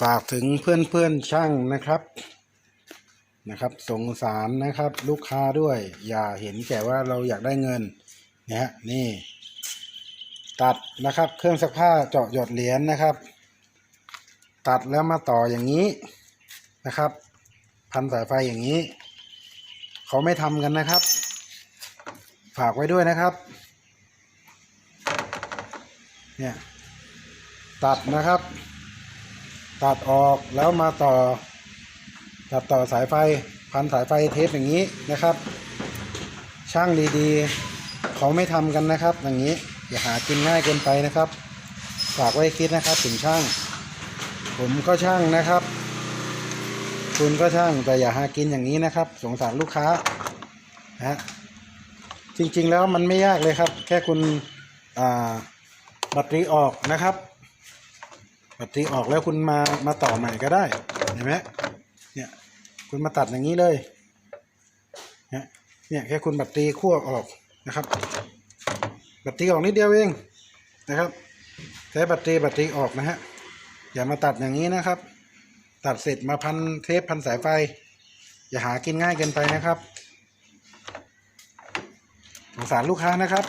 ฝากถึงเพื่อนเพื่อนช่างนะครับนะครับ สงสารนะครับ ลูกค้าด้วย อย่าเห็นแก่ว่าเราอยากได้เงินนะฮะนี่ ตัดนะครับ เครื่องซักผ้าเจาะหยดเหรียญนะครับ ตัดแล้วมาต่ออย่างนี้นะครับ พันสายไฟอย่างนี้ เขาไม่ทำกันนะครับ ฝากไว้ด้วยนะครับ เนี่ย ตัดนะครับ ตัดออกแล้วมาต่อตัดต่อสายไฟพันสายไฟเทปอย่างนี้นะครับ ช่างดีๆ เขาไม่ทำกันนะครับ อย่างนี้อย่าหากินง่ายเกินไปนะครับฝากไว้คิดนะครับถึงช่าง ผมก็ช่างนะครับ คุณก็ช่างแต่อย่าหากินอย่างนี้นะครับ สงสารลูกค้านะฮะจริงๆแล้วมันไม่ยากเลยครับ แค่คุณแบัตรรีออกนะครับ แบตเตอรี่ออกแล้วคุณมามาต่อใหม่ก็ได้เห็นไหมเนี่ยคุณมาตัดอย่างนี้เลยเนี่ยเนี่ยแค่คุณแบตเตอรี่ขั้วออกนะครับแบตเตอรี่ออกนิดเดียวเองนะครับใช้แบตเตอรี่แบตเตอรี่ออกนะฮะอย่ามาตัดอย่างนี้นะครับ ตัดเสร็จมาพันเทปพันสายไฟ อย่าหากินง่ายเกินไปนะครับสงสารลูกค้านะครับ